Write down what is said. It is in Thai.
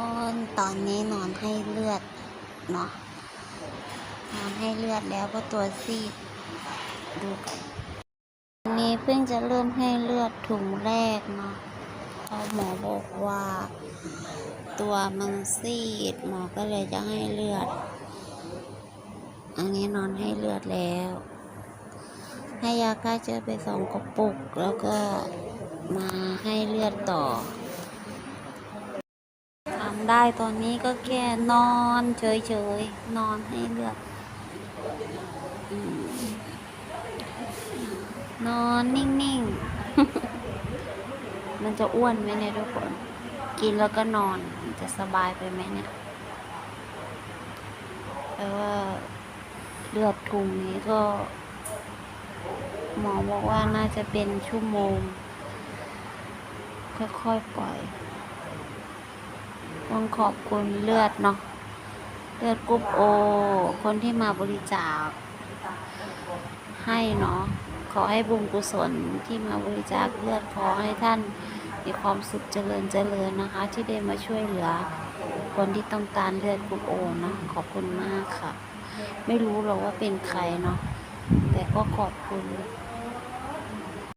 คนตอนนี้นอนให้เลือดเนาะนอนให้เลือดแล้วก็ตัวซีดดูกันนี้เพิ่งจะเริ่มให้เลือดถุงแรกเนาะเพราะหมอบอกว่า ตัวมันซีดหมอก็เลยจะให้เลือด อันนี้นอนให้เลือดแล้ว ให้ยาฆ่าเชื้อไปสองกระปุกแล้วก็มาให้เลือดต่อำได้ตอนนี้ก็แค่นอนเฉยๆ นอนให้เลือดนอนนิ่งๆ มันจะอ้วนไหมเนี่ยทุกคน กินแล้วก็นอน มันจะสบายไปไหมเนี่ยแต่ว่าเลือดถุงนี้ก็ หมอบอกว่าน่าจะเป็นชั่วโมง ค่อยๆปล่อย ต้องขอบคุณเลือดเนาะเลือดกรุ๊ปโอ คนที่มาบริจาค ให้เนาะขอให้บุญกุศลที่มาบริจาคเลือดขอให้ท่านมีความสุขเจริญเจริญนะคะ ที่ได้มาช่วยเหลือ คนที่ต้องการเลือดกรุ๊ปโอเนาะขอบคุณมากค่ะ ไม่รู้หรอกว่าเป็นใครเนาะแต่ก็ขอบคุณ